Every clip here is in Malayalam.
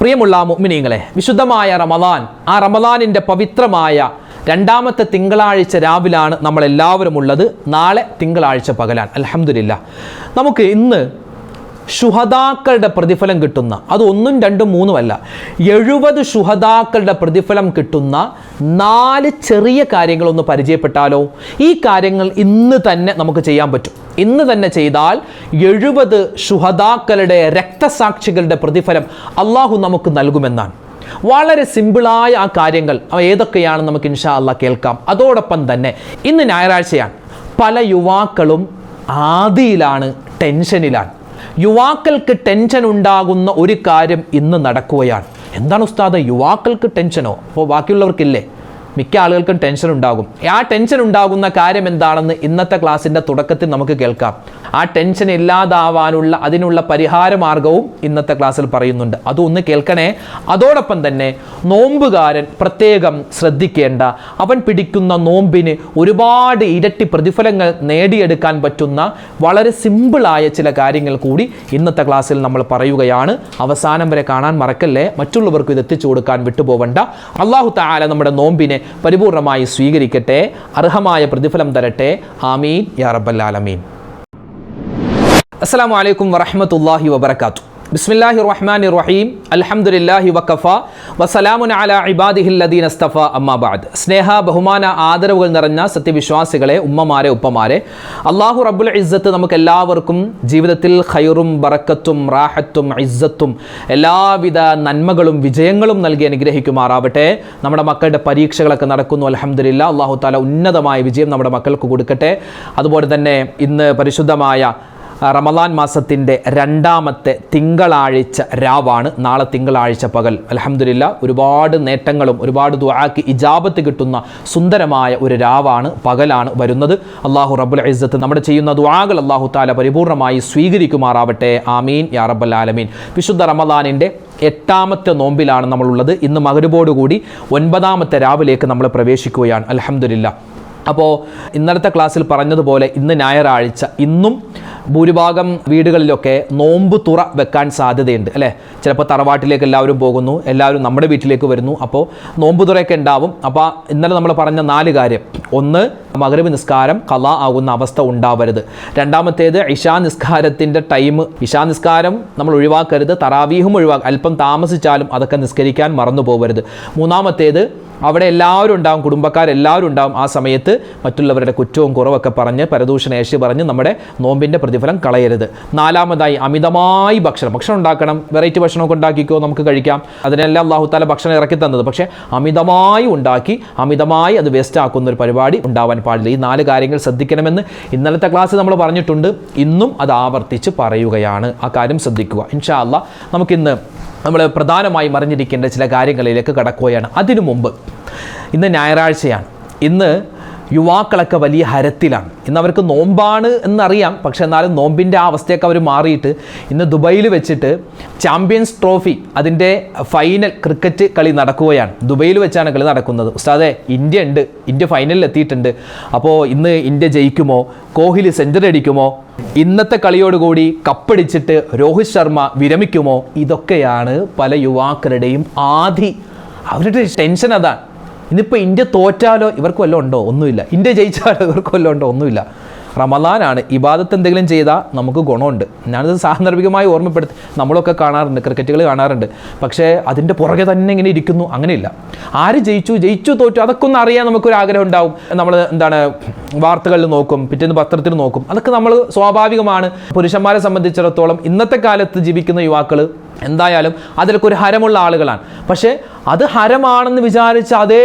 പ്രിയമുള്ള മുഅ്മിനീങ്ങളെ വിശുദ്ധമായ റമദാൻ ആ റമദാനിന്റെ പവിത്രമായ രണ്ടാമത്തെ തിങ്കളാഴ്ച രാവിലാണ് നമ്മളെല്ലാവരും ഉള്ളത്. നാളെ തിങ്കളാഴ്ച പകലാൻ അലഹമില്ല നമുക്ക് ഇന്ന് ശുഹദാക്കളുടെ പ്രതിഫലം കിട്ടുന്ന അത് ഒന്നും രണ്ടും മൂന്നുമല്ല എഴുപത് ശുഹദാക്കളുടെ പ്രതിഫലം കിട്ടുന്ന നാല് ചെറിയ കാര്യങ്ങളൊന്ന് പരിചയപ്പെട്ടാലോ? ഈ കാര്യങ്ങൾ ഇന്ന് തന്നെ നമുക്ക് ചെയ്യാൻ പറ്റും. ഇന്ന് തന്നെ ചെയ്താൽ എഴുപത് ശുഹദാക്കളുടെ രക്തസാക്ഷികളുടെ പ്രതിഫലം അള്ളാഹു നമുക്ക് നൽകുമെന്നാണ്. വളരെ സിമ്പിളായ ആ കാര്യങ്ങൾ. അവ ഏതൊക്കെയാണെന്ന് നമുക്ക് ഇൻഷാ അല്ല കേൾക്കാം. അതോടൊപ്പം തന്നെ ഇന്ന് ഞായറാഴ്ചയാണ്. പല യുവാക്കളും ആദിയിലാണ് ടെൻഷനിലാണ്. യുവാക്കൾക്ക് ടെൻഷൻ ഉണ്ടാകുന്ന ഒരു കാര്യം ഇന്ന് നടക്കുകയാണ്. എന്താണ് ഉസ്താദ്? യുവാക്കൾക്ക് ടെൻഷനോ? അപ്പോൾ ബാക്കിയുള്ളവർക്കില്ലേ? മിക്ക ആളുകൾക്കും ടെൻഷൻ ഉണ്ടാകും. ആ ടെൻഷൻ ഉണ്ടാകുന്ന കാര്യം എന്താണെന്ന് ഇന്നത്തെ ക്ലാസ്സിന്റെ തുടക്കത്തിൽ നമുക്ക് കേൾക്കാം. ആ ടെൻഷൻ ഇല്ലാതാവാനുള്ള അതിനുള്ള പരിഹാര മാർഗവും ഇന്നത്തെ ക്ലാസ്സിൽ പറയുന്നുണ്ട്. അതൊന്ന് കേൾക്കണേ. അതോടൊപ്പം തന്നെ നോമ്പുകാരൻ പ്രത്യേകം ശ്രദ്ധിക്കേണ്ട. അവൻ പിടിക്കുന്ന നോമ്പിന് ഒരുപാട് ഇരട്ടി പ്രതിഫലങ്ങൾ നേടിയെടുക്കാൻ പറ്റുന്ന വളരെ സിമ്പിളായ ചില കാര്യങ്ങൾ കൂടി ഇന്നത്തെ ക്ലാസ്സിൽ നമ്മൾ പറയുകയാണ്. അവസാനം വരെ കാണാൻ മറക്കല്ലേ? മറ്റുള്ളവർക്കും ഇത് എത്തിച്ചു കൊടുക്കാൻ വിട്ടുപോവണ്ട. അള്ളാഹു താല നമ്മുടെ നോമ്പിനെ പരിപൂർണമായി സ്വീകരിക്കട്ടെ. അർഹമായ പ്രതിഫലം തരട്ടെ. ആമീൻ. യാ റബ്ബൽ ആലമീൻ. അസ്സാം വലൈക്കും വറഹമത്തല്ലാഹി വബർക്കാത്തു ബിസ്മില്ലാഹി റഹ്മാൻ റഹീം അലഹമുല്ലാഹി വക്കഫ വസലാമുൻ അല ഇബാദിഹില്ലദീൻ അസ്തഫ അമ്മാബാദ് സ്നേഹ ബഹുമാന ആദരവുകൾ നിറഞ്ഞ സത്യവിശ്വാസികളെ ഉമ്മമാരെ ഉപ്പമാരെ അള്ളാഹു റബ്ബുൽ ഇസ്സത്ത് നമുക്ക് എല്ലാവർക്കും ജീവിതത്തിൽ ഖൈറും ബറക്കത്തും റാഹത്തും ഇസ്സത്തും എല്ലാവിധ നന്മകളും വിജയങ്ങളും നൽകി അനുഗ്രഹിക്കുമാറാവട്ടെ. നമ്മുടെ മക്കളുടെ പരീക്ഷകളൊക്കെ നടക്കുന്നു അലഹമുല്ല അള്ളാഹു താല ഉന്നതമായ വിജയം നമ്മുടെ മക്കൾക്ക് കൊടുക്കട്ടെ. അതുപോലെ തന്നെ ഇന്ന് പരിശുദ്ധമായ റമദാൻ മാസത്തിന്റെ രണ്ടാമത്തെ തിങ്കളാഴ്ച രാവാണ്. നാളെ തിങ്കളാഴ്ച പകൽ. അലഹമില്ല ഒരുപാട് നേട്ടങ്ങളും ഒരുപാട് ദുആക്ക് ഇജാബത്ത് കിട്ടുന്ന സുന്ദരമായ ഒരു രാവാണ് പകലാണ് വരുന്നത്. അള്ളാഹു റബുൽ ഇസ്സത്ത് നമ്മുടെ ചെയ്യുന്ന ദുആകൾ അള്ളാഹു താല പരിപൂർണമായി സ്വീകരിക്കുമാറാവട്ടെ. ആമീൻ. യാ റബ്ബൽ ആലമീൻ. വിശുദ്ധ റമദാനിന്റെ എട്ടാമത്തെ നോമ്പിലാണ് നമ്മളുള്ളത്. ഇന്ന് മകരുബോടുകൂടി ഒൻപതാമത്തെ രാവിലേക്ക് നമ്മൾ പ്രവേശിക്കുകയാണ്. അലഹമില്ല അപ്പോൾ ഇന്നലത്തെ ക്ലാസ്സിൽ പറഞ്ഞതുപോലെ ഇന്ന് ഞായറാഴ്ച ഇന്നും ഭൂരിഭാഗം വീടുകളിലൊക്കെ നോമ്പ് തുറ വെക്കാൻ സാധ്യതയുണ്ട് അല്ലേ? ചിലപ്പോൾ തറവാട്ടിലേക്ക് എല്ലാവരും പോകുന്നു എല്ലാവരും നമ്മുടെ വീട്ടിലേക്ക് വരുന്നു അപ്പോൾ നോമ്പ് തുറയൊക്കെ ഉണ്ടാവും. അപ്പോൾ ഇന്നലെ നമ്മൾ പറഞ്ഞ നാല് കാര്യം. ഒന്ന് മകരവ് നിസ്കാരം കല ആകുന്ന അവസ്ഥ ഉണ്ടാവരുത്. രണ്ടാമത്തേത് ഇഷാ നിസ്കാരത്തിന്റെ ടൈം. ഇഷാ നിസ്കാരം നമ്മൾ ഒഴിവാക്കരുത്. തറാവീഹും ഒഴിവാക്കുക അല്പം താമസിച്ചാലും അതൊക്കെ നിസ്കരിക്കാൻ മറന്നു പോകരുത് മൂന്നാമത്തേത് അവിടെ എല്ലാവരും ഉണ്ടാവും കുടുംബക്കാരെല്ലാവരും ഉണ്ടാവും. ആ സമയത്ത് മറ്റുള്ളവരുടെ കുറ്റവും കുറവൊക്കെ പറഞ്ഞ് പരദൂഷണ ഏഷ്യ പറഞ്ഞ് നമ്മുടെ നോമ്പിന്റെ പ്രതിഫലം കളയരുത്. നാലാമതായി അമിതമായി ഭക്ഷണം. ഭക്ഷണം ഉണ്ടാക്കണം. വെറൈറ്റി ഭക്ഷണമൊക്കെ ഉണ്ടാക്കിക്കോ നമുക്ക് കഴിക്കാം. അതിനെല്ലാം അള്ളാഹു താല ഭക്ഷണം ഇറക്കി തന്നത് പക്ഷേ അമിതമായി ഉണ്ടാക്കി അമിതമായി അത് വേസ്റ്റ് ആക്കുന്ന ഒരു പരിപാടി ഉണ്ടാവാൻ പാടില്ല. ഈ നാല് കാര്യങ്ങൾ ശ്രദ്ധിക്കണമെന്ന് ഇന്നലത്തെ ക്ലാസ് നമ്മൾ പറഞ്ഞിട്ടുണ്ട്. ഇന്നും അത് ആവർത്തിച്ച് പറയുകയാണ്. ആ കാര്യം ശ്രദ്ധിക്കുക. ഇൻഷാ അല്ല നമുക്കിന്ന് നമ്മൾ പ്രധാനമായും അറിഞ്ഞിരിക്കേണ്ട ചില കാര്യങ്ങളിലേക്ക് കടക്കുകയാണ്. അതിനു മുമ്പ് ഇന്ന് ഞായറാഴ്ചയാണ്. ഇന്ന് യുവാക്കളൊക്കെ വലിയ ഹരത്തിലാണ്. ഇന്ന് അവർക്ക് നോമ്പാണ് എന്നറിയാം. പക്ഷെ എന്നാലും നോമ്പിന്റെ ആ അവസ്ഥയൊക്കെ അവർ മാറിയിട്ട് ഇന്ന് ദുബൈയിൽ വെച്ചിട്ട് ചാമ്പ്യൻസ് ട്രോഫി അതിന്റെ ഫൈനൽ ക്രിക്കറ്റ് കളി നടക്കുകയാണ്. ദുബൈയിൽ വെച്ചാണ് കളി നടക്കുന്നത്. ഉസ്താദെ ഇന്ത്യ ഉണ്ട്. ഇന്ത്യ ഫൈനലിൽ എത്തിയിട്ടുണ്ട്. അപ്പോൾ ഇന്ന് ഇന്ത്യ ജയിക്കുമോ? കോഹ്ലി സെഞ്ചുറി അടിക്കുമോ? ഇന്നത്തെ കളിയോടുകൂടി കപ്പടിച്ചിട്ട് രോഹിത് ശർമ്മ വിരമിക്കുമോ? ഇതൊക്കെയാണ് പല യുവാക്കളുടെയും ആധി. അവരുടെ ടെൻഷൻ അതാണ്. ഇന്നിപ്പോൾ ഇന്ത്യ തോറ്റാലോ ഇവർക്ക് വല്ലതും ഉണ്ടോ? ഒന്നുമില്ല. ഇന്ത്യ ജയിച്ചാലോ ഇവർക്ക് വല്ലതും ഉണ്ടോ? ഒന്നുമില്ല. റമദാനാണ് ഇബാദത്ത് എന്തെങ്കിലും ചെയ്താൽ നമുക്ക് ഗുണമുണ്ട്. ഞാനത് സാന്ദർഭികമായി ഓർമ്മപ്പെടുത്തി നമ്മളൊക്കെ കാണാറുണ്ട് ക്രിക്കറ്റുകൾ കാണാറുണ്ട്. പക്ഷേ അതിന്റെ പുറകെ തന്നെ ഇങ്ങനെ ഇരിക്കുന്നു. അങ്ങനെയില്ല. ആര് ജയിച്ചു ജയിച്ചു തോറ്റു അതൊക്കെ ഒന്ന് അറിയാൻ നമുക്കൊരു ആഗ്രഹം ഉണ്ടാവും. നമ്മൾ എന്താണ് വാർത്തകളിൽ നോക്കും പിറ്റേന്ന് പത്രത്തിൽ നോക്കും. അതൊക്കെ നമ്മൾ സ്വാഭാവികമാണ്. പുരുഷന്മാരെ സംബന്ധിച്ചിടത്തോളം ഇന്നത്തെ കാലത്ത് ജീവിക്കുന്ന യുവാക്കൾ എന്തായാലും അതിലൊക്കെ ഒരു ഹരമുള്ള ആളുകളാണ്. പക്ഷേ അത് ഹരമാണെന്ന് വിചാരിച്ച് അതേ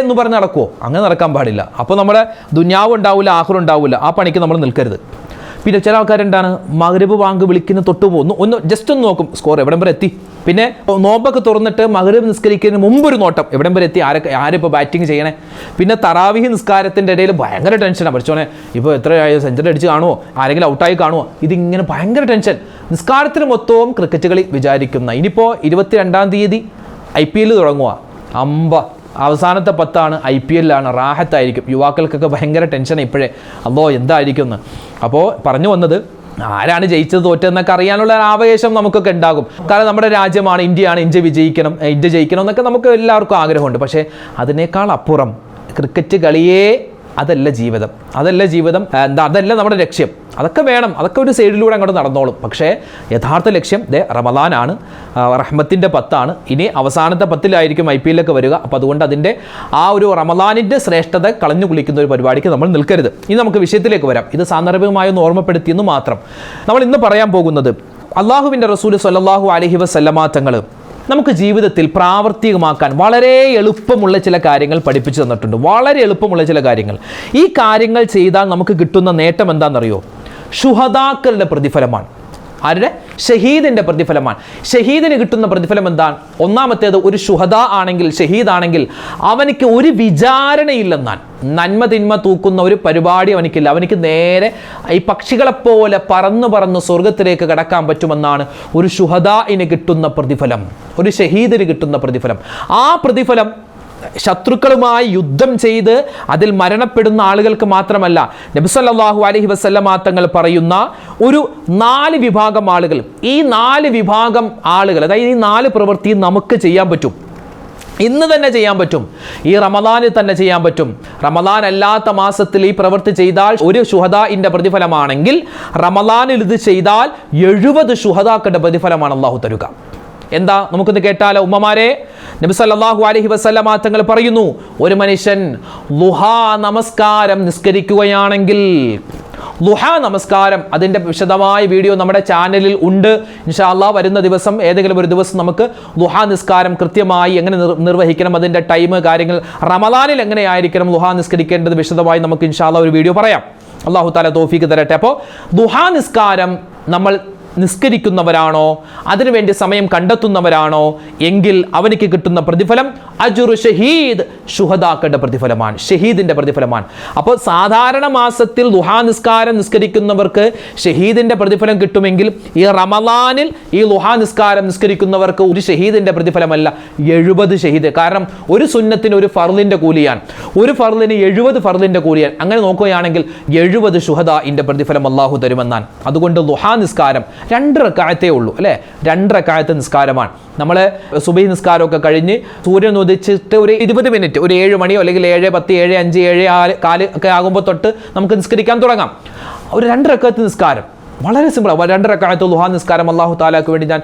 എന്ന് പറഞ്ഞ് നടക്കുമോ അങ്ങനെ നടക്കാൻ പാടില്ല. അപ്പോൾ നമ്മുടെ ദുന്യാവ് ഉണ്ടാവില്ല ആഹ്റം ഉണ്ടാവില്ല ആ പണിക്ക് നമ്മൾ നിൽക്കരുത്. പിന്നെ ചില ആൾക്കാരെന്താണ് മകരബ് ബാങ്ക് വിളിക്കുന്ന തൊട്ട് പോകുന്നു ഒന്ന് ജസ്റ്റ് ഒന്ന് നോക്കും സ്കോർ എവിടം വരെ എത്തി. പിന്നെ നോമ്പൊക്കെ തുറന്നിട്ട് മകരബ് നിസ്കരിക്കുന്നതിന് മുമ്പ് ഒരു നോട്ടം എവിടം വരെ എത്തി? ആരൊക്കെ ആരിപ്പോൾ ബാറ്റിംഗ് ചെയ്യണേ? പിന്നെ തറാവിഹി നിസ്കാരത്തിന്റെ ഇടയിൽ ഭയങ്കര ടെൻഷനാണ് പഠിച്ചോനെ ഇപ്പോൾ എത്രയായോ സെഞ്ചുറി അടിച്ച് കാണുമോ ആരെങ്കിലും ഔട്ടായി കാണുമോ ഇതിങ്ങനെ ഭയങ്കര ടെൻഷൻ നിസ്കാരത്തിന് മൊത്തവും ക്രിക്കറ്റ് കളി വിചാരിക്കുന്ന ഇനിയിപ്പോൾ ഇരുപത്തി രണ്ടാം തീയതി ഐ പി എൽ തുടങ്ങുക അമ്പ. അവസാനത്തെ പത്താണ് ഐ പി എല്ലാണ്. റാഹത്തായിരിക്കും. യുവാക്കൾക്കൊക്കെ ഭയങ്കര ടെൻഷൻ ഇപ്പോഴേ. അല്ലോ എന്തായിരിക്കും എന്ന് അപ്പോൾ പറഞ്ഞു വന്നത് ആരാണ് ജയിച്ചത് തോറ്റതെന്നൊക്കെ അറിയാനുള്ള ആവേശം നമുക്കൊക്കെ ഉണ്ടാകും. കാരണം നമ്മുടെ രാജ്യമാണ് ഇന്ത്യയാണ് ഇന്ത്യ വിജയിക്കണം ഇന്ത്യ ജയിക്കണം എന്നൊക്കെ നമുക്ക് എല്ലാവർക്കും ആഗ്രഹമുണ്ട്. പക്ഷേ അതിനേക്കാൾ അപ്പുറം ക്രിക്കറ്റ് കളിയേ അതല്ല ജീവിതം. അതല്ല ജീവിതം എന്താ അതല്ല നമ്മുടെ ലക്ഷ്യം. അതൊക്കെ വേണം. അതൊക്കെ ഒരു സൈഡിലൂടെ അങ്ങോട്ട് നടന്നോളും. പക്ഷേ യഥാർത്ഥ ലക്ഷ്യം ദേ റമദാനാണ് റഹ്മത്തിന്റെ പത്താണ്. ഇനി അവസാനത്തെ പത്തിലായിരിക്കും ഐ പി എല്ലൊക്കെ വരിക. അപ്പോൾ അതുകൊണ്ട് അതിന്റെ ആ ഒരു റമദാനിന്റെ ശ്രേഷ്ഠത കളഞ്ഞു കുളിക്കുന്ന ഒരു പരിപാടിക്ക് നമ്മൾ നിൽക്കരുത്. ഇനി നമുക്ക് വിഷയത്തിലേക്ക് വരാം. ഇത് സാന്ദർഭികമായി ഒന്ന് ഓർമ്മപ്പെടുത്തിയെന്ന് മാത്രം. നമ്മൾ ഇന്ന് പറയാൻ പോകുന്നത് അള്ളാഹുവിന്റെ റസൂൽ സല്ലല്ലാഹു അലഹി വസല്ലമ തങ്ങൾ നമുക്ക് ജീവിതത്തിൽ പ്രാവർത്തികമാക്കാൻ വളരെ എളുപ്പമുള്ള ചില കാര്യങ്ങൾ പഠിപ്പിച്ചു തന്നിട്ടുണ്ട്. വളരെ എളുപ്പമുള്ള ചില കാര്യങ്ങൾ. ഈ കാര്യങ്ങൾ ചെയ്താൽ നമുക്ക് കിട്ടുന്ന നേട്ടം എന്താണെന്നറിയോ? ഷുഹദാക്കളുടെ പ്രതിഫലമാണ്. ആരുടെ? ഷഹീദിന്റെ പ്രതിഫലമാണ്. ഷഹീദിന് കിട്ടുന്ന പ്രതിഫലം എന്താണ്? ഒന്നാമത്തേത് ഒരു ഷുഹദ ആണെങ്കിൽ ഷഹീദാണെങ്കിൽ അവനിക്ക് ഒരു വിചാരണയില്ലെന്നാണ്. നന്മ തിന്മ തൂക്കുന്ന ഒരു പരിപാടി അവനിക്കില്ല. അവനിക്ക് നേരെ ഈ പക്ഷികളെപ്പോലെ പറന്നു പറന്ന് സ്വർഗത്തിലേക്ക് കടക്കാൻ പറ്റുമെന്നാണ് ഒരു ഷുഹദായിന് കിട്ടുന്ന പ്രതിഫലം. ഒരു ഷഹീദിന് കിട്ടുന്ന പ്രതിഫലം. ആ പ്രതിഫലം ശത്രുക്കളുമായി യുദ്ധം ചെയ്ത് അതിൽ മരണപ്പെടുന്ന ആളുകൾക്ക് മാത്രമല്ല നബിസല്ലാഹു അലഹി വസല്ലമ തങ്ങൾ പറയുന്ന ഒരു നാല് വിഭാഗം ആളുകൾ. ഈ നാല് വിഭാഗം ആളുകൾ അതായത് ഈ നാല് പ്രവൃത്തി നമുക്ക് ചെയ്യാൻ പറ്റും. ഇന്ന് തന്നെ ചെയ്യാൻ പറ്റും. ഈ റമദാനിൽ തന്നെ ചെയ്യാൻ പറ്റും. റമദാൻ അല്ലാത്ത മാസത്തിൽ ഈ പ്രവൃത്തി ചെയ്താൽ ഒരു ഷുഹദാഇന്റെ പ്രതിഫലമാണെങ്കിൽ റമദാനിൽ ഇത് ചെയ്താൽ എഴുപത് ഷുഹദാക്കളുടെ പ്രതിഫലമാണ് അള്ളാഹു തരുക. എന്താ നമുക്കൊന്ന് കേട്ടാലോ ഉമ്മമാരെ? നബിസല്ലാഹു അലഹി വസല്ലമ തങ്ങൾ പറയുന്നു ഒരു മനുഷ്യൻ ലുഹാ നമസ്കാരം നിസ്കരിക്കുകയാണെങ്കിൽ ലുഹാ നമസ്കാരം അതിന്റെ വിശദമായ വീഡിയോ നമ്മുടെ ചാനലിൽ ഉണ്ട്. ഇൻഷാല്ലാ വരുന്ന ദിവസം ഏതെങ്കിലും ഒരു ദിവസം നമുക്ക് ലുഹാ നിസ്കാരം കൃത്യമായി എങ്ങനെ നിർവഹിക്കണം അതിന്റെ ടൈം കാര്യങ്ങൾ റമദാനിൽ എങ്ങനെയായിരിക്കണം ലുഹാ നിസ്കരിക്കേണ്ടത് വിശദമായി നമുക്ക് ഇൻഷാല്ലാ ഒരു വീഡിയോ പറയാം. അള്ളാഹു താല തോഫിക്ക് തരട്ടെ. അപ്പോൾ ദുഹാ നിസ്കാരം നമ്മൾ നിസ്കരിക്കുന്നവരാണോ? അതിനുവേണ്ടി സമയം കണ്ടെത്തുന്നവരാണോ? എങ്കിൽ അവനിക്ക് കിട്ടുന്ന പ്രതിഫലം അജുറു ഷഹീദ് ഷുഹദാക്കളുടെ പ്രതിഫലമാണ് ഷഹീദിന്റെ പ്രതിഫലമാണ്. അപ്പോൾ സാധാരണ മാസത്തിൽ ദുഹാ നിസ്കാരം നിസ്കരിക്കുന്നവർക്ക് ഷഹീദിന്റെ പ്രതിഫലം കിട്ടുമെങ്കിൽ ഈ റമദാനിൽ ഈ ലുഹാ നിസ്കാരം നിസ്കരിക്കുന്നവർക്ക് ഒരു ഷഹീദിന്റെ പ്രതിഫലമല്ല എഴുപത് ഷഹീദ്. കാരണം ഒരു സുന്നത്തിന് ഒരു ഫർലിന്റെ കൂലിയാണ്. ഒരു ഫർലിന് എഴുപത് ഫർലിന്റെ കൂലിയാണ്. അങ്ങനെ നോക്കുകയാണെങ്കിൽ എഴുപത് ഷുഹദ ഇന്റെ പ്രതിഫലം അള്ളാഹു തരുമെന്നാണ്. അതുകൊണ്ട് ലുഹാ നിസ്കാരം രണ്ട് റക്കായത്തേ ഉള്ളൂ അല്ലേ? രണ്ട് റക്കായത്തെ നിസ്കാരമാണ്. നമ്മൾ സുബൈ നിസ്കാരമൊക്കെ കഴിഞ്ഞ് സൂര്യൻ ഉദിച്ചിട്ട് ഒരു ഇരുപത് മിനിറ്റ് ഒരു ഏഴ് മണിയോ അല്ലെങ്കിൽ ഏഴ് പത്ത് ഏഴ് അഞ്ച് ഏഴ് ആറ് കാൽ ഒക്കെ ആകുമ്പോൾ തൊട്ട് നമുക്ക് നിസ്കരിക്കാൻ തുടങ്ങാം. ഒരു രണ്ട് റക്കായത്ത് നിസ്കാരം. വളരെ സിമ്പിളാണ് രണ്ട് റക്കായത്ത് ലുഹാ നിസ്കാരം അള്ളാഹു താലാക്ക് വേണ്ടി ഞാൻ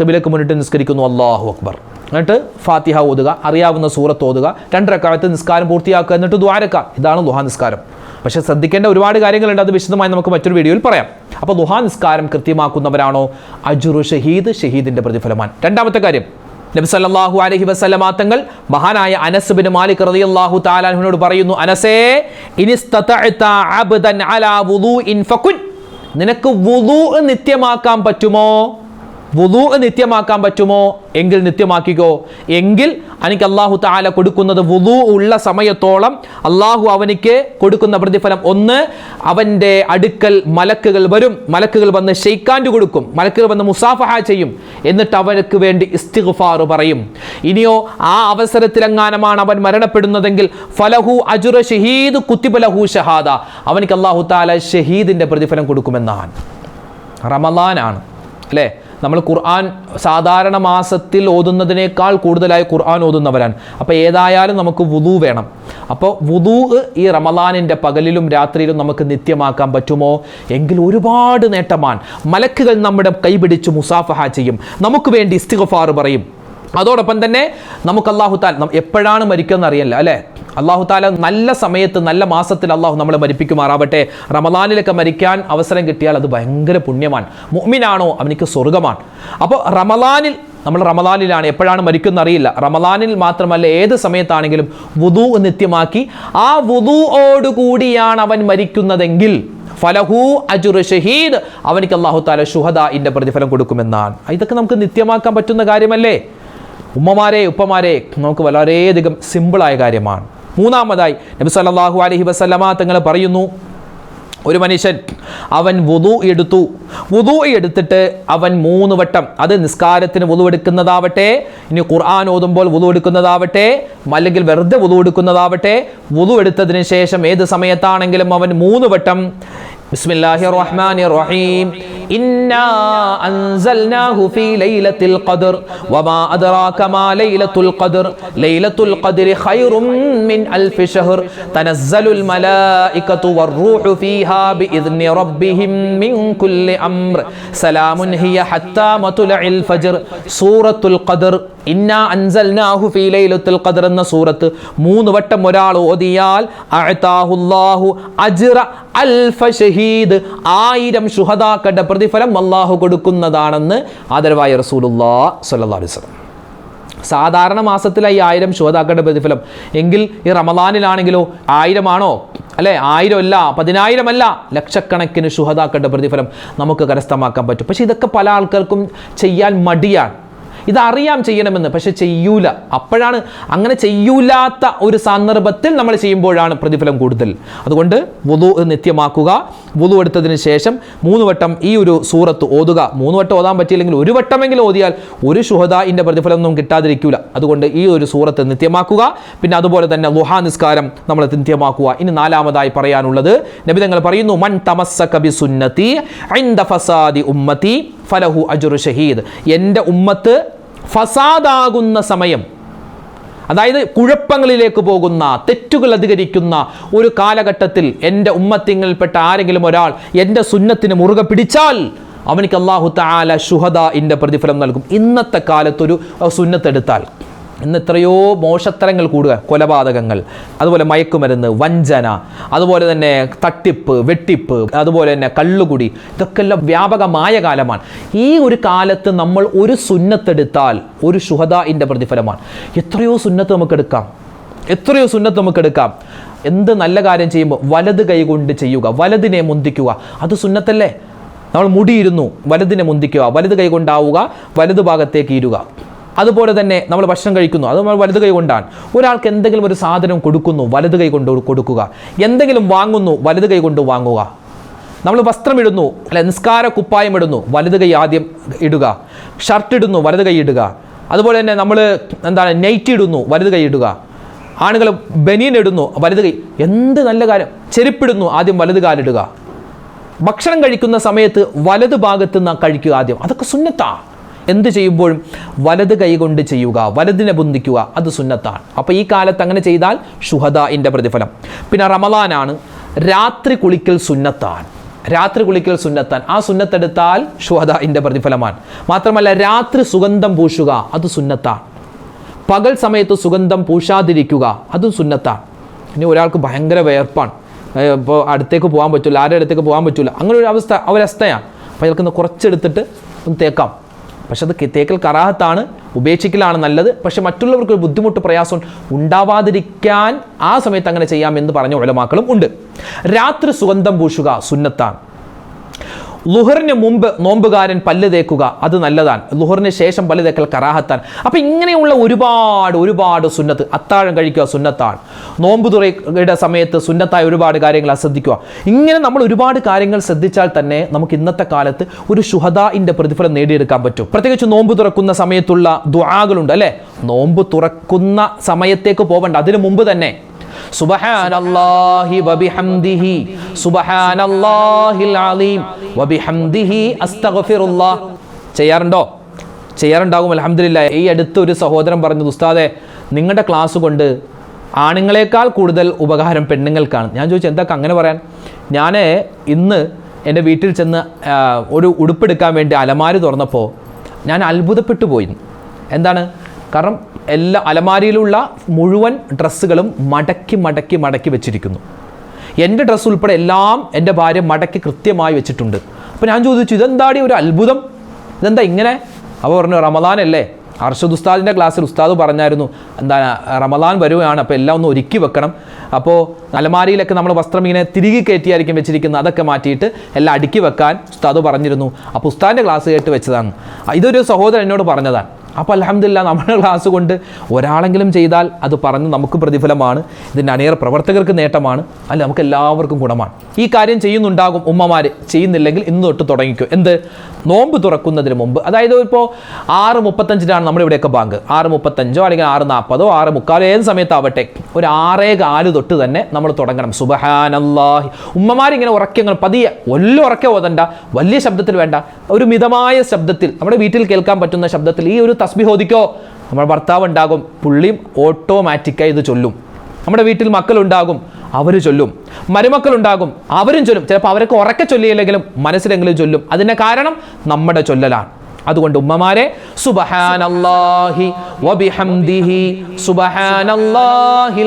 കബിലക്ക് മുന്നിട്ട് നിസ്കരിക്കുന്നു. അള്ളാഹു അക്ബർ. എന്നിട്ട് ഫാത്തിഹ ഓതുക അറിയാവുന്ന സൂറത്ത് ഓതുക. രണ്ട് റക്കായത്ത് നിസ്കാരം പൂർത്തിയാക്കുക എന്നിട്ട് ദ്വാരക്ക. ഇതാണ് ലുഹാ നിസ്കാരം. പക്ഷേ ശ്രദ്ധിക്കേണ്ട ഒരുപാട് കാര്യങ്ങളുണ്ട്. അത് വിശദമായി നമുക്ക് മറ്റൊരു വീഡിയോയിൽ പറയാം. അപ്പോൾ ദുഹാ നിസ്കാരം കൃത്യമാക്കുന്നവരാണോ? അജുറു ഷഹീദ് ഷഹീദിന്റെ പ്രതിഫലമാണ് രണ്ടാമത്തെ കാര്യം നബി അലഹി അലൈഹി വസല്ലമ തങ്ങൾ മഹാനായ അനസ് ബിൻ മാലിക് റളിയല്ലാഹു തആല അൻഹുവിനോട് പറയുന്നു അനസേ നിനക്ക് വുദൂ നിത്യമാക്കാൻ പറ്റുമോ? വുദൂ നിത്യമാക്കാൻ പറ്റുമോ? എങ്കിൽ നിത്യമാക്കിക്കോ. എങ്കിൽ എനിക്ക് അള്ളാഹു താല കൊടുക്കുന്നത് വുദു ഉള്ള സമയത്തോളം അള്ളാഹു അവനിക്ക് കൊടുക്കുന്ന പ്രതിഫലം ഒന്ന് അവന്റെ അടുക്കൽ മലക്കുകൾ വരും. മലക്കുകൾ വന്ന് ഷെയ്ക്കാൻഡ് കൊടുക്കും. മലക്കുകൾ വന്ന് മുസാഫഹ ചെയ്യും. എന്നിട്ട് അവനക്ക് വേണ്ടി ഇസ്തിഗ്ഫാർ പറയും. ഇനിയോ ആ അവസരത്തിലെങ്ങാനമാണ് അവൻ മരണപ്പെടുന്നതെങ്കിൽ ഫലഹു അജുറ ഷഹീദ് കുത്തിബലഹു ഷഹാദ. അവനിക്ക് അള്ളാഹു താല ഷഹീദിന്റെ പ്രതിഫലം കൊടുക്കുമെന്നാണ്. റമലാനാണ് അല്ലേ? നമ്മൾ ഖുർആൻ സാധാരണ മാസത്തിൽ ഓതുന്നതിനേക്കാൾ കൂടുതലായി ഖുർആൻ ഓതുന്നവരാണ്. അപ്പോൾ ഏതായാലും നമുക്ക് വുദു വേണം. അപ്പോൾ വുദു ഈ റമലാനിന്റെ പകലിലും രാത്രിയിലും നമുക്ക് നിത്യമാക്കാൻ പറ്റുമോ? എങ്കിൽ ഒരുപാട് നേട്ടമാണ്. മലക്കുകൾ നമ്മുടെ കൈപിടിച്ച് മുസാഫഹ ചെയ്യും. നമുക്ക് വേണ്ടി ഇസ്തിഗഫാർ പറയും. അതോടൊപ്പം തന്നെ നമുക്ക് അള്ളാഹു താൽ എപ്പോഴാണ് മരിക്കുക അറിയില്ല അല്ലേ? അള്ളാഹു താല നല്ല സമയത്ത് നല്ല മാസത്തിൽ അള്ളാഹു നമ്മളെ മരിപ്പിക്കുമാറാവട്ടെ. റമദാനിലൊക്കെ മരിക്കാൻ അവസരം കിട്ടിയാൽ അത് ഭയങ്കര പുണ്യമാണ്. മുഅ്മിനാണോ? അവനിക്ക് സ്വർഗമാണ് അപ്പോൾ റമദാനിൽ നമ്മൾ റമദാനിലാണ് എപ്പോഴാണ് മരിക്കുന്ന അറിയില്ല. റമദാനിൽ മാത്രമല്ല ഏത് സമയത്താണെങ്കിലും വുദു നിത്യമാക്കി ആ വുദുവോടുകൂടിയാണ് അവൻ മരിക്കുന്നതെങ്കിൽ ഫലഹു അജുർ ഷഹീദ് അവനിക്ക് അള്ളാഹു താല ഷുഹദ ഇന്റെ പ്രതിഫലം കൊടുക്കുമെന്നാണ്. ഇതൊക്കെ നമുക്ക് നിത്യമാക്കാൻ പറ്റുന്ന കാര്യമല്ലേ? ഉമ്മമാരെ ഉപ്പമാരെ നമുക്ക് വളരെയധികം സിമ്പിളായ കാര്യമാണ്. മൂന്നാമതായി നബി സല്ലാഹു അലഹി വസ്ലമ തങ്ങൾ പറയുന്നു ഒരു മനുഷ്യൻ അവൻ വുതു എടുത്തു. വുതു എടുത്തിട്ട് അവൻ മൂന്ന് വട്ടം അത് നിസ്കാരത്തിന് വുതു എടുക്കുന്നതാവട്ടെ ഇനി ഖുർആൻ ഓതുമ്പോൾ വുതു എടുക്കുന്നതാവട്ടെ അല്ലെങ്കിൽ വെറുതെ വുതു എടുക്കുന്നതാവട്ടെ വുതു എടുത്തതിന് ശേഷം ഏത് സമയത്താണെങ്കിലും അവൻ മൂന്ന് വട്ടം ബിസ്മില്ലാഹി റഹ്മാൻ റഹീം ഇന്നാ അൻസൽനാഹു ഫീ ലൈലത്തിൽ ഖദർ. വമാ അദ്റാക മാ ലൈലത്തുൽ ഖദർ. ലൈലത്തുൽ ഖദരി ഖൈറും മിൻ അൽഫി ശഹർ തനസ്സലുൽ മലായികതു വർറൂഹു ഫീഹാ ബിഇذن റബ്ബിഹിം മിൻ കുല്ലി അംർ. സലാമുൻ ഹിയ ഹത്താ മതുലഇൽ ഫജ്ർ. സൂറത്തുൽ ഖദർ. ഇന്നാ അൻസൽനാഹു ഫീ ലൈലത്തുൽ ഖദർ എന്ന സൂറത്ത് മൂന്ന് വട്ടം ഒരാൾ ഓതിയാൽ അഅതാഹുല്ലാഹു അജ്റ അൽഫ ഷഹീദ്. ആയിരം ശുഹദാക്കളുടെ പ്രതിഫലം അള്ളാഹു കൊടുക്കുന്നതാണെന്ന് ആദരവായ റസൂലുല്ലാ സ്വല്ലല്ലാഹു അലൈഹി വസല്ലം. സാധാരണ മാസത്തിലായി ആയിരം ശുഹദാക്കളുടെ പ്രതിഫലം. എങ്കിൽ ഈ റമദാനിലാണെങ്കിലോ ആയിരമാണോ? അല്ലെ? ആയിരം അല്ല പതിനായിരം അല്ല ലക്ഷക്കണക്കിന് ശുഹതാക്കളുടെ പ്രതിഫലം നമുക്ക് കരസ്ഥമാക്കാൻ പറ്റും. പക്ഷേ ഇതൊക്കെ പല ആൾക്കാർക്കും ചെയ്യാൻ മടിയാണ്. ഇതറിയാം ചെയ്യണമെന്ന്. പക്ഷെ ചെയ്യൂല. അപ്പോഴാണ് അങ്ങനെ ചെയ്യൂലാത്ത ഒരു സന്ദർഭത്തിൽ നമ്മൾ ചെയ്യുമ്പോഴാണ് പ്രതിഫലം കൂടുതൽ. അതുകൊണ്ട് വുതു നിത്യമാക്കുക. വുതു എടുത്തതിന് ശേഷം മൂന്ന് വട്ടം ഈ ഒരു സൂറത്ത് ഓതുക. മൂന്ന് വട്ടം ഓതാൻ പറ്റിയില്ലെങ്കിൽ ഒരു വട്ടമെങ്കിലും ഓതിയാൽ ഒരു ഷുഹദായിന്റെ പ്രതിഫലം ഒന്നും കിട്ടാതിരിക്കൂല. അതുകൊണ്ട് ഈ ഒരു സൂറത്ത് നിത്യമാക്കുക. പിന്നെ അതുപോലെ തന്നെ ലുഹാ നിസ്കാരം നമ്മൾ നിത്യമാക്കുക. ഇനി നാലാമതായി പറയാനുള്ളത്. നബി തങ്ങൾ പറയുന്നു മൻ തമസ്സ കബി സുന്നത്തി ഫസാദി ഉമ്മത്തി ഫലഹു അജുറു ഷഹീദ്. എന്റെ ഉമ്മത്ത് ഫസാദാകുന്ന സമയം അതായത് കുഴപ്പങ്ങളിലേക്ക് പോകുന്ന തെറ്റുകൾ അധികരിക്കുന്ന ഒരു കാലഘട്ടത്തിൽ എന്റെ ഉമ്മത്തിങ്ങളിൽപ്പെട്ട ആരെങ്കിലും ഒരാൾ എന്റെ സുന്നത്തിന് മുറുകെ പിടിച്ചാൽ അവനിക്ക് അള്ളാഹു താല ഷുഹദ ഇന്റെ പ്രതിഫലം നൽകും. ഇന്നത്തെ കാലത്തൊരു സുന്നത്തെടുത്താൽ ഇന്ന് എത്രയോ മോശത്തരങ്ങൾ കൂടുക കൊലപാതകങ്ങൾ. അതുപോലെ മയക്കുമരുന്ന് വഞ്ചന അതുപോലെ തന്നെ തട്ടിപ്പ് വെട്ടിപ്പ് അതുപോലെ തന്നെ കള്ളുകുടി ഇതൊക്കെ എല്ലാം വ്യാപകമായ കാലമാണ്. ഈ ഒരു കാലത്ത് നമ്മൾ ഒരു സുന്നത്തെടുത്താൽ ഒരു ഷുഹദാന്റെ പ്രതിഫലമാണ്. എത്രയോ സുന്നത്ത് നമുക്ക് എടുക്കാം എത്രയോ സുന്നത്ത് നമുക്ക് എടുക്കാം എന്ത് നല്ല കാര്യം ചെയ്യുമ്പോൾ വലത് കൈ കൊണ്ട് ചെയ്യുക വലതിനെ മുന്തിക്കുക. അത് സുന്നത്തല്ലേ? നമ്മൾ മുടിയിരുന്നു വലതിനെ മുന്തിക്കുക. വലത് കൈ കൊണ്ടാവുക വലത് ഭാഗത്തേക്ക് ഇരുക അതുപോലെ തന്നെ നമ്മൾ ഭക്ഷണം കഴിക്കുന്നു. അത് നമ്മൾ വലത് കൈ കൊണ്ടാണ്. ഒരാൾക്ക് എന്തെങ്കിലും ഒരു സാധനം കൊടുക്കുന്നു വലത് കൈ കൊണ്ട് കൊടുക്കുക. എന്തെങ്കിലും വാങ്ങുന്നു വലത് കൈ കൊണ്ട് വാങ്ങുക. നമ്മൾ വസ്ത്രം ഇടുന്നു അല്ല നിസ്കാര കുപ്പായം ഇടുന്നു വലത് കൈ ആദ്യം ഇടുക. ഷർട്ട് ഇടുന്നു വലത് കൈ ഇടുക. അതുപോലെ തന്നെ നമ്മൾ എന്താണ് നെയ്റ്റ് ഇടുന്നു വലത് കൈ ഇടുക. ആണുങ്ങൾ ബനിയൻ ഇടുന്നു വലത് കൈ. എന്ത് നല്ല കാര്യം. ചെരുപ്പിടുന്നു ആദ്യം വലത് കാലിടുക ഭക്ഷണം കഴിക്കുന്ന സമയത്ത് വലത് ഭാഗത്ത് നിന്ന് കഴിക്കുക ആദ്യം. അതൊക്കെ സുന്നത്താ. എന്ത് ചെയ്യുമ്പോഴും വലത് കൈകൊണ്ട് ചെയ്യുക വലതിനെ ബന്ധിക്കുക അത് സുന്നത്താണ്. അപ്പോൾ ഈ കാലത്ത് അങ്ങനെ ചെയ്താൽ ഷുഹദായിന്റെ പ്രതിഫലം. പിന്നെ റമലാനാണ് രാത്രി കുളിക്കൽ സുന്നത്താണ്. രാത്രി കുളിക്കൽ സുന്നത്താൻ ആ സുന്നത്തെടുത്താൽ ഷുഹദായിന്റെ പ്രതിഫലമാണ്. മാത്രമല്ല രാത്രി സുഗന്ധം പൂശുക അത് സുന്നത്താണ്. പകൽ സമയത്ത് സുഗന്ധം പൂശാതിരിക്കുക അതും സുന്നത്താണ്. ഇനി ഒരാൾക്ക് ഭയങ്കര വേർപ്പാണ് ഇപ്പോൾ അടുത്തേക്ക് പോകാൻ പറ്റില്ല ആരുടെ അടുത്തേക്ക് പോകാൻ പറ്റില്ല അങ്ങനെ ഒരു അവസ്ഥ ഒരവസ്ഥയാണ് അപ്പോൾ അയാൾക്കൊന്ന് കുറച്ചെടുത്തിട്ട് ഒന്ന് തേക്കാം. പക്ഷെ അത് കിത്തേക്കൽ തേക്കൽ കറാഹത്താണ് ഉപേക്ഷിക്കലാണ് നല്ലത്. പക്ഷെ മറ്റുള്ളവർക്ക് ഒരു ബുദ്ധിമുട്ട് പ്രയാസം ഉണ്ടാവാതിരിക്കാൻ ആ സമയത്ത് അങ്ങനെ ചെയ്യാം എന്ന് പറഞ്ഞ ഉലമാക്കളും ഉണ്ട്. രാത്രി സുഗന്ധം പൂശുക സുന്നത്താണ്. ലുഹറിന് മുമ്പ് നോമ്പുകാരൻ പല്ല് തേക്കുക അത് നല്ലതാണ്. ലുഹറിന് ശേഷം പല്ല് തേക്കൽ കറാഹത്താൻ അപ്പം ഇങ്ങനെയുള്ള ഒരുപാട് ഒരുപാട് സുന്നത്ത് അത്താഴം കഴിക്കുക സുന്നത്താണ്. നോമ്പ് തുറയുടെ സമയത്ത് സുന്നത്തായ ഒരുപാട് കാര്യങ്ങൾ ശ്രദ്ധിക്കുക ഇങ്ങനെ നമ്മൾ ഒരുപാട് കാര്യങ്ങൾ ശ്രദ്ധിച്ചാൽ തന്നെ നമുക്ക് ഇന്നത്തെ കാലത്ത് ഒരു ഷുഹദായിന്റെ പ്രതിഫലം നേടിയെടുക്കാൻ പറ്റും. പ്രത്യേകിച്ച് നോമ്പ് തുറക്കുന്ന സമയത്തുള്ള ദുആകളുണ്ട് അല്ലേ? നോമ്പ് തുറക്കുന്ന സമയത്തേക്ക് പോകണ്ട അതിനു മുമ്പ് തന്നെ സുബ്ഹാനല്ലാഹി വബിഹംദിഹി സുബ്ഹാനല്ലാഹിൽ അലീം വബിഹംദിഹി അസ്തഗ്ഫിറുല്ലാഹ് ചെയ്യാറുണ്ടോ? ചെയ്യാറുണ്ടാകും അലഹമില്ല ഈ അടുത്ത് ഒരു സഹോദരൻ പറഞ്ഞു ഉസ്താദെ നിങ്ങളുടെ ക്ലാസ് കൊണ്ട് ആണുങ്ങളെക്കാൾ കൂടുതൽ ഉപകാരം പെണ്ണുങ്ങൾക്കാണ്. ഞാൻ ചോദിച്ചു എന്താ അങ്ങനെ പറയാൻ? ഞാൻ ഇന്ന് എന്റെ വീട്ടിൽ ചെന്ന് ഒരു ഉടുപ്പെടുക്കാൻ വേണ്ടി അലമാരി തുറന്നപ്പോൾ ഞാൻ അത്ഭുതപ്പെട്ടു പോയി. എന്താണ്? കാരണം എല്ലാ അലമാരിയിലുള്ള മുഴുവൻ ഡ്രസ്സുകളും മടക്കി മടക്കി മടക്കി വെച്ചിരിക്കുന്നു. എന്റെ ഡ്രസ്സ് ഉൾപ്പെടെ എല്ലാം എന്റെ ഭാര്യ മടക്കി കൃത്യമായി വെച്ചിട്ടുണ്ട്. അപ്പോൾ ഞാൻ ചോദിച്ചു ഇതെന്താടി ഒരു അത്ഭുതം? ഇതെന്താ ഇങ്ങനെ? അപ്പോൾ പറഞ്ഞു റമദാനല്ലേ അർഷദ് ഉസ്താദിന്റെ ക്ലാസ്സിൽ ഉസ്താദ് പറഞ്ഞായിരുന്നു എന്താ റമദാൻ വരുവാണ് അപ്പോൾ എല്ലാം ഒന്ന് ഒരുക്കി വെക്കണം. അപ്പോൾ അലമാരിയിലൊക്കെ നമ്മൾ വസ്ത്രം ഇങ്ങനെ തിരികെ കയറ്റിയായിരിക്കും വെച്ചിരിക്കുന്നത് അതൊക്കെ മാറ്റിയിട്ട് എല്ലാം അടുക്കി വെക്കാൻ ഉസ്താദ് പറഞ്ഞിരുന്നു. അപ്പോൾ ഉസ്താദിന്റെ ക്ലാസ് കേട്ട് വെച്ചതാണ്. ഇതൊരു സഹോദരൻ എന്നോട് പറഞ്ഞതാണ് അപ്പോൾ അലഹമില്ല നമ്മുടെ ക്ലാസ് കൊണ്ട് ഒരാളെങ്കിലും ചെയ്താൽ അത് പറഞ്ഞ് നമുക്ക് പ്രതിഫലമാണ്. ഇതിന്റെ അനേറെ പ്രവർത്തകർക്ക് നേട്ടമാണ്. അല്ല നമുക്ക് എല്ലാവർക്കും ഗുണമാണ്. ഈ കാര്യം ചെയ്യുന്നുണ്ടാകും ഉമ്മമാർ ചെയ്യുന്നില്ലെങ്കിൽ ഇന്ന് തൊട്ട് തുടങ്ങിക്കും. എന്ത്? നോമ്പ് തുറക്കുന്നതിന് മുമ്പ്. അതായത് ഇപ്പോൾ ആറ് മുപ്പത്തഞ്ചിനാണ് നമ്മുടെ ഇവിടെയൊക്കെ ബാങ്ക്. ആറ് മുപ്പത്തഞ്ചോ അല്ലെങ്കിൽ ആറ് നാൽപ്പതോ ആറ് മുക്കാലോ ഏത് സമയത്താവട്ടെ ഒരു ആറേ കാൽ തൊട്ട് തന്നെ നമ്മൾ തുടങ്ങണം. സുബഹാനല്ലാഹി. ഉമ്മമാരിങ്ങനെ ഉറക്കങ്ങൾ പതിയെ വലിയ ഉറക്കെ ഓതണ്ട വലിയ ശബ്ദത്തിൽ വേണ്ട. ഒരു മിതമായ ശബ്ദത്തിൽ നമ്മുടെ വീട്ടിൽ കേൾക്കാൻ പറ്റുന്ന ശബ്ദത്തിൽ ഈ ഒരു തസ്ബി ഹോദിക്കോ നമ്മുടെ ഭർത്താവ് ഉണ്ടാകും പുള്ളിയും ഓട്ടോമാറ്റിക്കായി ഇത് ചൊല്ലും. നമ്മുടെ വീട്ടിൽ മക്കളുണ്ടാകും അവർ ചൊല്ലും. മരുമക്കളുണ്ടാകും അവരും ചൊല്ലും. ചിലപ്പോൾ അവരൊക്കെ ഉറക്കെ ചൊല്ലിയില്ലെങ്കിലും മനസ്സിലെങ്കിലും ചൊല്ലും. അതിന്റെ കാരണം നമ്മുടെ ചൊല്ലലാണ്. അതുകൊണ്ട് ഉമ്മമാരെ വബിഹംദിഹി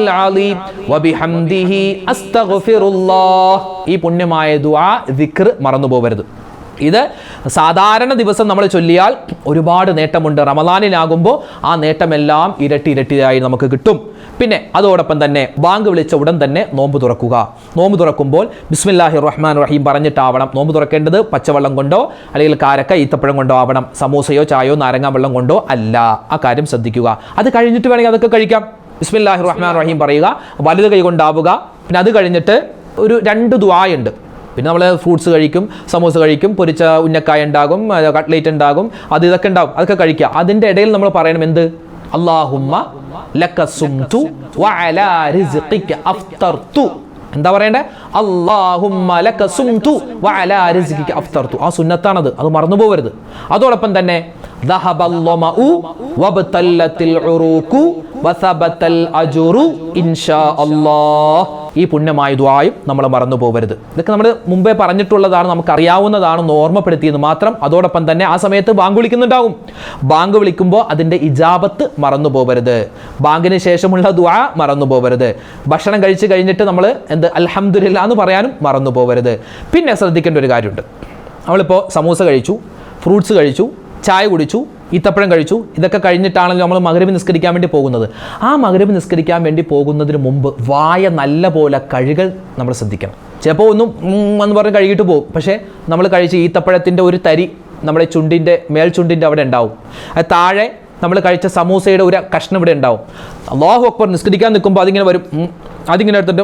അലീം വബിഹംദിഹി അസ്തഗ്ഫിറുല്ലാഹ്. ഈ പുണ്യമായ ദുആ ദിക്ർ മറന്നു പോകരുത് ഇത് സാധാരണ ദിവസം നമ്മൾ ചൊല്ലിയാൽ ഒരുപാട് നേട്ടമുണ്ട്. റമദാനിലാകുമ്പോൾ ആ നേട്ടമെല്ലാം ഇരട്ടി ഇരട്ടിയായി നമുക്ക് കിട്ടും. പിന്നെ അതോടൊപ്പം തന്നെ ബാങ്ക് വിളിച്ച ഉടൻ തന്നെ നോമ്പ് തുറക്കുക. നോമ്പ് തുറക്കുമ്പോൾ ബിസ്മില്ലാഹി റഹ്മാൻ റഹീം പറഞ്ഞിട്ടാവണം. നോമ്പ് തുറക്കേണ്ടത് പച്ചവെള്ളം കൊണ്ടോ അല്ലെങ്കിൽ കാരക്ക ഈത്തപ്പഴം കൊണ്ടോ ആവണം. സമൂസയോ ചായയോ നാരങ്ങാ വെള്ളം കൊണ്ടോ അല്ല. ആ കാര്യം ശ്രദ്ധിക്കുക. അത് കഴിഞ്ഞിട്ട് വേണമെങ്കിൽ അതൊക്കെ കഴിക്കാം. ബിസ്മില്ലാഹി റഹ്മാൻ റഹീം പറയുക. വലുത് കൈ കൊണ്ടാവുക പിന്നെ അത് കഴിഞ്ഞിട്ട് ഒരു രണ്ട് ദ്വായുണ്ട് പിന്നെ നമ്മൾ ഫ്രൂട്ട്സ് കഴിക്കും സമോസ കഴിക്കും പൊരിച്ച ഉന്നക്കായ ഉണ്ടാകും കട്ട്ലേറ്റ് ഉണ്ടാകും അത് ഇതൊക്കെ ഉണ്ടാകും അതൊക്കെ കഴിക്കുക. അതിന്റെ ഇടയിൽ നമ്മൾ പറയണം എന്ത്? അള്ളാഹുമ്മ എന്താ പറയണ്ടേ? അള്ളാഹുമ്മു ആ സുന്നത്താണത് അത് മറന്നുപോകരുത് അതോടൊപ്പം തന്നെ ഇൻഷാ അള്ളാഹ് ഈ പുണ്യമായ ദ്വായും നമ്മൾ മറന്നു പോകരുത് ഇതൊക്കെ നമ്മൾ മുമ്പേ പറഞ്ഞിട്ടുള്ളതാണ് നമുക്കറിയാവുന്നതാണെന്ന് ഓർമ്മപ്പെടുത്തിയെന്ന് മാത്രം അതോടൊപ്പം തന്നെ ആ സമയത്ത് ബാങ്ക് വിളിക്കുന്നുണ്ടാവും. ബാങ്ക് വിളിക്കുമ്പോൾ അതിന്റെ ഇജാബത്ത് മറന്നു പോകരുത് ബാങ്കിന് ശേഷമുള്ള ദ്വാ മറന്നു പോകരുത് ഭക്ഷണം കഴിച്ച് കഴിഞ്ഞിട്ട് നമ്മൾ എന്ത് അലഹമുല്ല എന്ന് പറയാനും മറന്നു പോകരുത് പിന്നെ ശ്രദ്ധിക്കേണ്ട ഒരു കാര്യമുണ്ട്. നമ്മളിപ്പോൾ സമൂസ കഴിച്ചു ഫ്രൂട്ട്സ് കഴിച്ചു ചായ കുടിച്ചു ഈത്തപ്പഴം കഴിച്ചു. ഇതൊക്കെ കഴിഞ്ഞിട്ടാണല്ലോ നമ്മൾ മകരവ് നിസ്കരിക്കാൻ വേണ്ടി പോകുന്നത്. ആ മകരവ് നിസ്കരിക്കാൻ വേണ്ടി പോകുന്നതിന് മുമ്പ് വായ നല്ല പോലെ കഴുകൽ നമ്മൾ ശ്രദ്ധിക്കണം. ചിലപ്പോൾ ഒന്നും എന്ന് പറഞ്ഞ് കഴുകിയിട്ട് പോകും. പക്ഷേ നമ്മൾ കഴിച്ച ഈത്തപ്പഴത്തിന്റെ ഒരു തരി നമ്മുടെ ചുണ്ടിന്റെ മേൽ ചുണ്ടിന്റെ അവിടെ ഉണ്ടാവും. അത് താഴെ നമ്മൾ കഴിച്ച സമൂസയുടെ ഒരു കഷ്ണം ഇവിടെ ഉണ്ടാവും. അള്ളാഹു അക്ബർ നിസ്കരിക്കാൻ നിൽക്കുമ്പോൾ അതിങ്ങനെ വരും. അതിങ്ങനെ എടുത്തിട്ട്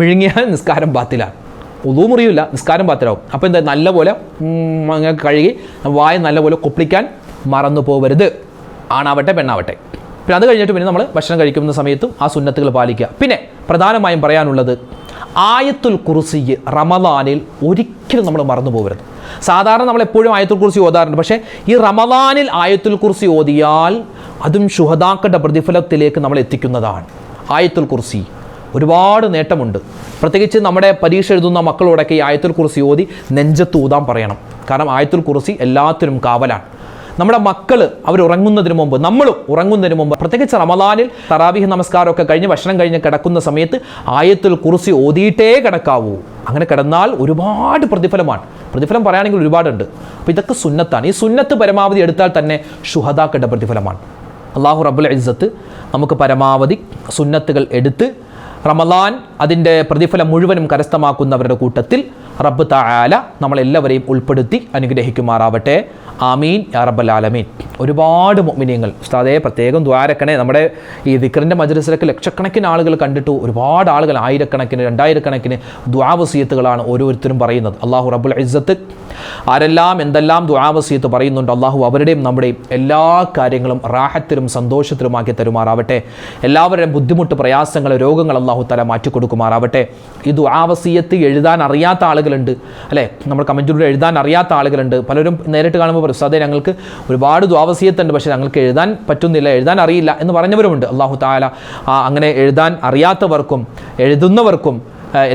മിഴുങ്ങിയാൽ നിസ്കാരം ബാത്തിലാണ്. ഒതു മുറിയില്ല നിസ്കാരം പാത്രമാവും അപ്പോൾ എന്താ? നല്ലപോലെ അങ്ങനെ കഴുകി വായ നല്ലപോലെ കൊപ്പിളിക്കാൻ മറന്നു പോകരുത് ആണാവട്ടെ പെണ്ണാവട്ടെ. പിന്നെ അത് കഴിഞ്ഞിട്ട് പിന്നെ നമ്മൾ ഭക്ഷണം കഴിക്കുന്ന സമയത്തും ആ സുന്നത്തുകൾ പാലിക്കുക. പിന്നെ പ്രധാനമായും പറയാനുള്ളത് ആയത്തുൽ കുറിസി റമദാനിൽ ഒരിക്കലും നമ്മൾ മറന്നു പോകരുത് സാധാരണ നമ്മൾ എപ്പോഴും ആയത്തുൽ കുറിസി ഓതാറുണ്ട്. പക്ഷേ ഈ റമദാനിൽ ആയത്തുൽ കുറിസി ഓതിയാൽ അതും ശുഹദാക്കളുടെ പ്രതിഫലത്തിലേക്ക് നമ്മൾ എത്തിക്കുന്നതാണ്. ആയത്തുൽ കുറിസി ഒരുപാട് നേട്ടമുണ്ട്. പ്രത്യേകിച്ച് നമ്മുടെ പരീക്ഷ എഴുതുന്ന മക്കളോടൊക്കെ ഈ ആയത്തുൽ കുറിസി ഓതി നെഞ്ചത്ത് ഊതാൻ പറയണം. കാരണം ആയത്തുൽ കുറിസി എല്ലാത്തിനും കാവലാണ്. നമ്മുടെ മക്കൾ അവർ ഉറങ്ങുന്നതിന് മുമ്പ് നമ്മളും ഉറങ്ങുന്നതിന് മുമ്പ് പ്രത്യേകിച്ച് റമദാനിൽ തറാബിഹ് നമസ്കാരമൊക്കെ കഴിഞ്ഞ് ഭക്ഷണം കഴിഞ്ഞ് കിടക്കുന്ന സമയത്ത് ആയത്തിൽ കുറിച്ച് ഓതിയിട്ടേ കിടക്കാവൂ. അങ്ങനെ കിടന്നാൽ ഒരുപാട് പ്രതിഫലമാണ്. പ്രതിഫലം പറയുകയാണെങ്കിൽ ഒരുപാടുണ്ട്. അപ്പോൾ ഇതൊക്കെ സുന്നത്താണ്. ഈ സുന്നത്ത് പരമാവധി എടുത്താൽ തന്നെ ഷുഹദാക്കളുടെ പ്രതിഫലമാണ്. അള്ളാഹു റബുൽ ഇസ്സത്ത് നമുക്ക് പരമാവധി സുന്നത്തുകൾ എടുത്ത് റമലാൻ അതിന്റെ പ്രതിഫലം മുഴുവനും കരസ്ഥമാക്കുന്നവരുടെ കൂട്ടത്തിൽ റബ്ബ് താല നമ്മളെല്ലാവരെയും ഉൾപ്പെടുത്തി അനുഗ്രഹിക്കുമാറാവട്ടെ. ആമീൻ. യാ ആലമീൻ. ഒരുപാട് മൊമിനിയങ്ങൾ ഉസ്താദേ പ്രത്യേകം ദ്വാരക്കണേ. നമ്മുടെ ഈ ദിക്കറിന്റെ മജുരസിലൊക്കെ ലക്ഷക്കണക്കിന് ആളുകൾ കണ്ടിട്ടു. ഒരുപാട് ആളുകൾ ആയിരക്കണക്കിന് രണ്ടായിരക്കണക്കിന് ദ്വാവസീയത്തുകളാണ് ഓരോരുത്തരും പറയുന്നത്. അള്ളാഹു റബ്ബുൽ ഇസ്സത്ത് ആരെല്ലാം എന്തെല്ലാം ദ്വാവസീയത്ത് പറയുന്നുണ്ട് അള്ളാഹു അവരുടെയും നമ്മുടെയും എല്ലാ കാര്യങ്ങളും റാഹത്തിലും സന്തോഷത്തിലുമാക്കി തരുമാറാവട്ടെ. എല്ലാവരുടെയും ബുദ്ധിമുട്ട് പ്രയാസങ്ങൾ രോഗങ്ങൾ അള്ളാഹു തല മാറ്റിക്കൊടുക്കുമാറാവട്ടെ ഈ ദുആവസീയത്ത് എഴുതാൻ അറിയാത്ത ആളുകളുണ്ട്. അല്ലേ? നമ്മൾ കമന്റിലൂടെ എഴുതാൻ അറിയാത്ത ആളുകളുണ്ട്. പലരും നേരിട്ട് കാണുമ്പോൾ പറയും സാധേ ഞങ്ങൾക്ക് ഒരുപാട് ദ്വാവസീയത്തുണ്ട് പക്ഷേ ഞങ്ങൾക്ക് എഴുതാൻ പറ്റുന്നില്ല എഴുതാൻ അറിയില്ല എന്ന് പറഞ്ഞവരുമുണ്ട്. അള്ളാഹു താല അങ്ങനെ എഴുതാൻ അറിയാത്തവർക്കും എഴുതുന്നവർക്കും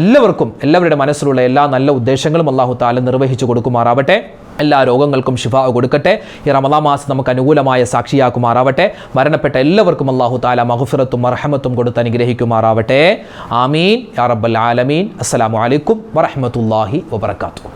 എല്ലാവർക്കും എല്ലാവരുടെ മനസ്സിലുള്ള എല്ലാ നല്ല ഉദ്ദേശങ്ങളും അള്ളാഹു താല നിർവഹിച്ചു കൊടുക്കുമാറാവട്ടെ. എല്ലാ രോഗങ്ങൾക്കും ശിഫ കൊടുക്കട്ടെ. ഈ റമദാ മാസം നമുക്ക് അനുകൂലമായ സാക്ഷിയാക്കുമാറാവട്ടെ മരണപ്പെട്ട എല്ലാവർക്കും അള്ളാഹു താല മഹുഫിറത്തും മർഹമത്തും കൊടുത്ത് അനുഗ്രഹിക്കുമാറാവട്ടെ. ആമീൻ. യാ റബ്ബൽ ആലമീൻ. അസ്സലാമു അലൈക്കും വറഹ്മത്തുള്ളാഹി വബറകാതുഹു.